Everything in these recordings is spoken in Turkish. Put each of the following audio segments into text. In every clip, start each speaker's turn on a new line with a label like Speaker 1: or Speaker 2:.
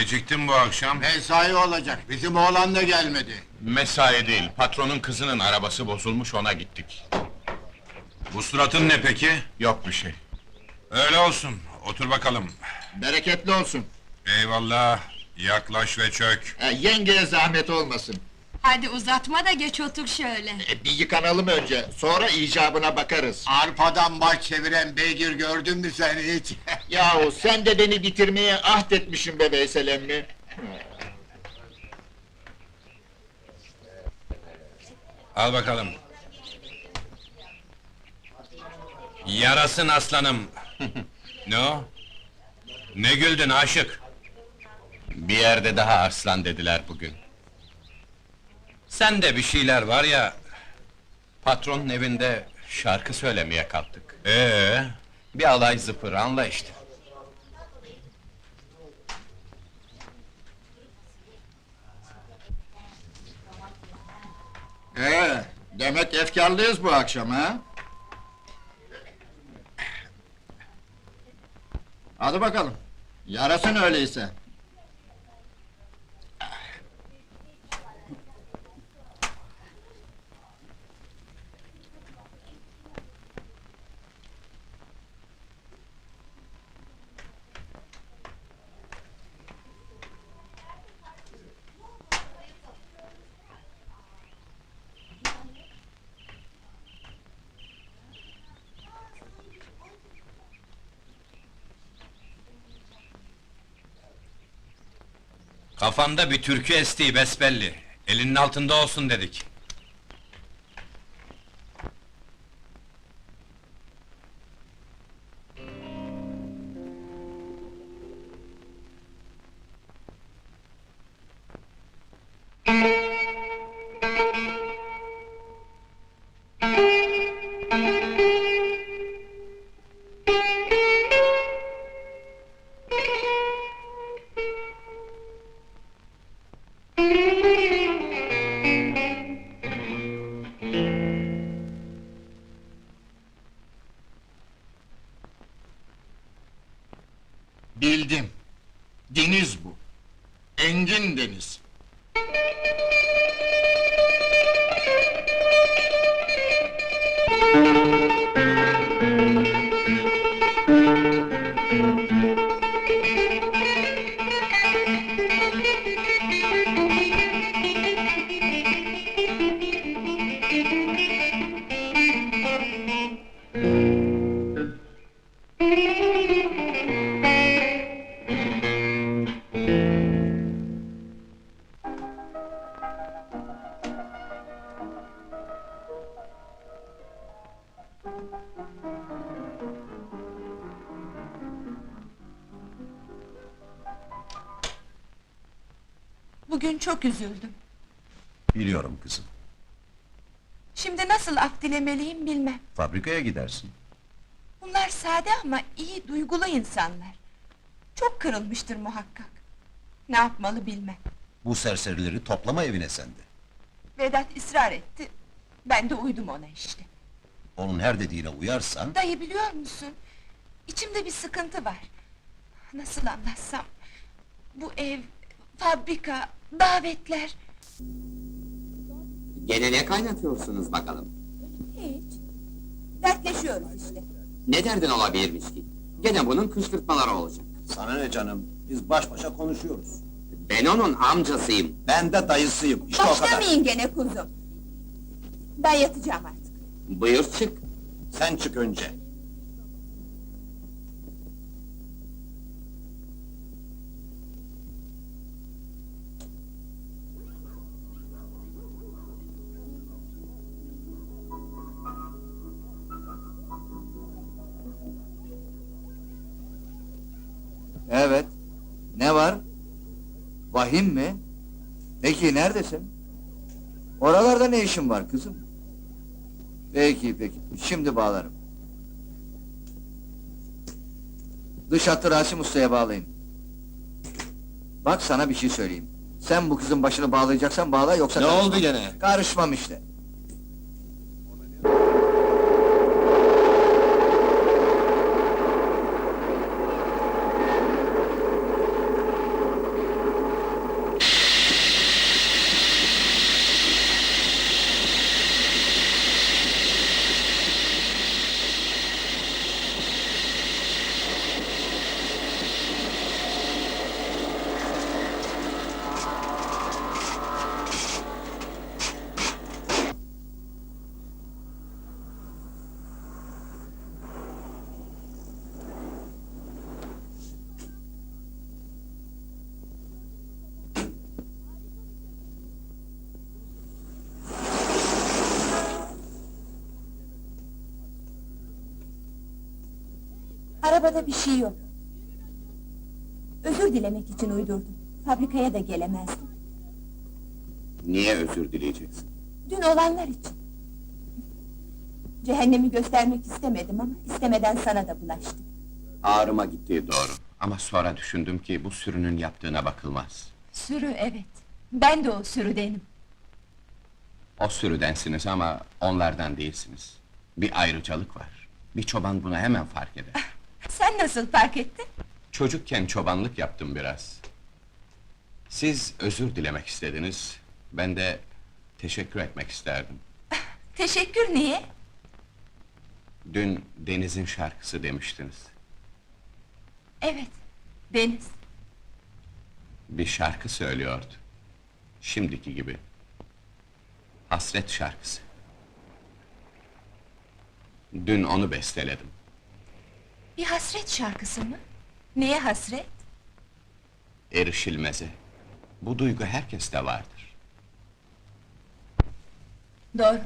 Speaker 1: Geciktin bu akşam.
Speaker 2: Mesai olacak, bizim oğlan da gelmedi.
Speaker 3: Mesai değil, patronun kızının arabası bozulmuş ona gittik.
Speaker 1: Bu suratın ne peki?
Speaker 3: Yok bir şey.
Speaker 1: Öyle olsun, otur bakalım.
Speaker 2: Bereketli olsun.
Speaker 1: Eyvallah, yaklaş ve çök.
Speaker 2: E, yengeye zahmet olmasın.
Speaker 4: Hadi uzatma da geç otur şöyle.
Speaker 2: E, bir yıkanalım önce, sonra icabına bakarız. Arpadan baş çeviren beygir gördün mü sen hiç? Yahu sen de beni bitirmeye ahdetmişsin be Veysel emmi.
Speaker 1: Al bakalım. Yarasın aslanım. ne o? Ne güldün aşık?
Speaker 3: Bir yerde daha arslan dediler bugün.
Speaker 1: Sen de bir şeyler var ya.
Speaker 3: Patronun evinde şarkı söylemeye kalktık.
Speaker 1: Ee,
Speaker 3: Bir alay zıpır, anla işte.
Speaker 2: Ee, demek efkarlıyız bu akşam ha? Hadi bakalım. Yarasın öyleyse.
Speaker 1: Kafanda bir türkü estiği besbelli. Elinin altında olsun dedik.
Speaker 2: Bildim. Deniz bu. Engin deniz.
Speaker 4: Bugün çok üzüldüm.
Speaker 5: Biliyorum kızım.
Speaker 4: Şimdi nasıl af dilemeliyim bilmem.
Speaker 5: Fabrikaya gidersin.
Speaker 4: Bunlar sade ama iyi, duygulu insanlar. Çok kırılmıştır muhakkak. Ne yapmalı bilmem.
Speaker 5: Bu serserileri toplama evine sende.
Speaker 4: Vedat ısrar etti. Ben de uydum ona işte.
Speaker 5: Onun her dediğine uyarsan...
Speaker 4: Dayı biliyor musun? İçimde bir sıkıntı var. Nasıl anlatsam? Bu ev, fabrika, davetler...
Speaker 6: Gene ne kaynatıyorsunuz bakalım?
Speaker 4: Hiç. Dertleşiyoruz işte.
Speaker 6: Ne derdin olabilirmiş ki? Gene bunun kışkırtmaları olacak.
Speaker 5: Sana ne canım? Biz baş başa konuşuyoruz.
Speaker 6: Ben onun amcasıyım.
Speaker 5: Ben de dayısıyım. İşte o kadar.
Speaker 4: Başlamayın gene kuzum. Ben yatacağım artık.
Speaker 6: Buyur çık.
Speaker 5: Sen çık önce.
Speaker 7: Evet. Ne var? Vahim mi? Peki neredesin? Oralarda ne işin var kızım? Peki peki. Şimdi bağlarım. Dış hattı Rasim Usta'ya bağlayın. Bak sana bir şey söyleyeyim. Sen bu kızın başını bağlayacaksan bağla yoksa...
Speaker 5: Ne
Speaker 7: karışmam.
Speaker 5: oldu gene?
Speaker 7: Karışmam işte.
Speaker 4: Arabada bir şey yok. Özür dilemek için uydurdum. Fabrikaya da gelemezdim.
Speaker 5: Niye özür dileyeceksin?
Speaker 4: Dün olanlar için. Cehennemi göstermek istemedim ama istemeden sana da bulaştı.
Speaker 5: Ağrıma gitti
Speaker 3: Doğru. Ama sonra düşündüm ki bu sürünün yaptığına bakılmaz.
Speaker 4: Sürü evet. Ben de o sürüdenim.
Speaker 3: O sürüdensiniz ama onlardan değilsiniz. Bir ayrıcalık var. Bir çoban bunu hemen fark eder.
Speaker 4: Sen nasıl fark ettin?
Speaker 3: Çocukken çobanlık yaptım biraz. Siz özür dilemek istediniz. Ben de teşekkür etmek isterdim.
Speaker 4: Teşekkür niye?
Speaker 3: Dün Deniz'in şarkısı demiştiniz.
Speaker 4: Evet. Deniz.
Speaker 3: Bir şarkı söylüyordu. Şimdiki gibi. Hasret şarkısı. Dün onu besteledim.
Speaker 4: Bir hasret şarkısı mı? Neye hasret?
Speaker 3: Erişilmeze. Bu duygu herkeste vardır.
Speaker 4: Doğru.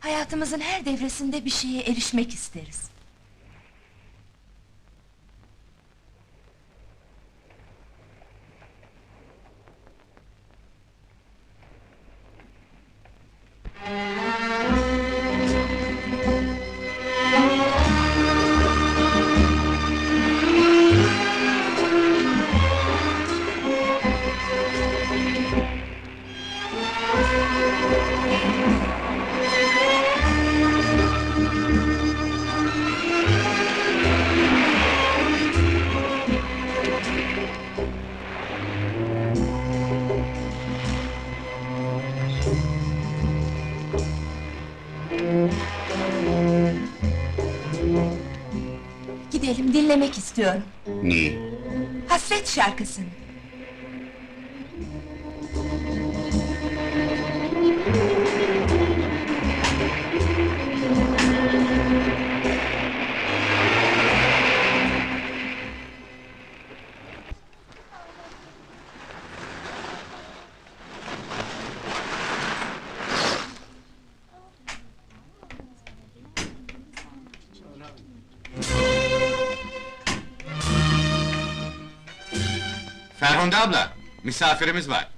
Speaker 4: Hayatımızın her devresinde bir şeye erişmek isteriz. Gidelim dinlemek istiyorum.
Speaker 3: Niye?
Speaker 4: Hasret şarkısını.
Speaker 3: Ferhunde abla, misafirimiz var.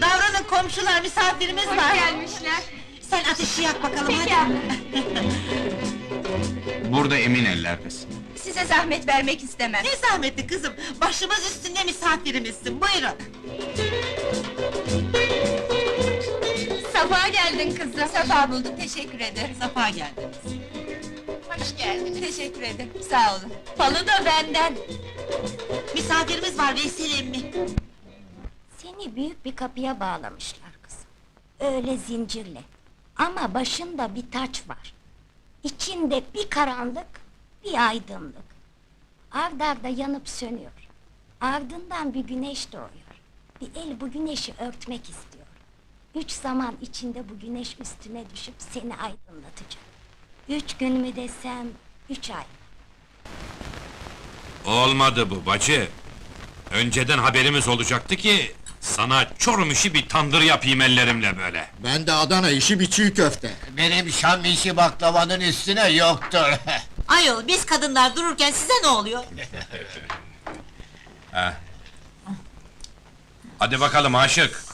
Speaker 8: Davranın komşular misafirimiz var.
Speaker 4: gelmişler.
Speaker 8: Sen ateşi yak bakalım hadi.
Speaker 3: Burada emin ellerdesin.
Speaker 4: Size zahmet vermek istemem.
Speaker 8: Ne zahmetli kızım. Başımız üstünde misafirimizsin. Buyurun.
Speaker 4: Safa geldin kızım. Safa bulduk, teşekkür ederim.
Speaker 8: Safa geldiniz.
Speaker 4: Hoş geldin. Teşekkür ederim, sağ olun. Falı da benden.
Speaker 8: Misafirimiz var Veysel emmi.
Speaker 9: Seni büyük bir kapıya bağlamışlar kızım. Öyle zincirle. Ama başında bir taç var. İçinde bir karanlık, bir aydınlık. Ard arda yanıp sönüyor. Ardından bir güneş doğuyor. Bir el bu güneşi örtmek istiyor. Üç zaman içinde bu güneş üstüne düşüp seni aydınlatacak. Üç gün mü desem, üç ay.
Speaker 1: Olmadı bu bacı. Önceden haberimiz olacaktı ki... ...sana Çorum işi bir tandır yapayım ellerimle böyle.
Speaker 2: Ben de Adana işi bir çiğ köfte.
Speaker 10: Benim Şam işi baklavanın üstüne yoktur.
Speaker 8: Ayol biz kadınlar dururken size ne oluyor?
Speaker 1: Hadi bakalım aşık.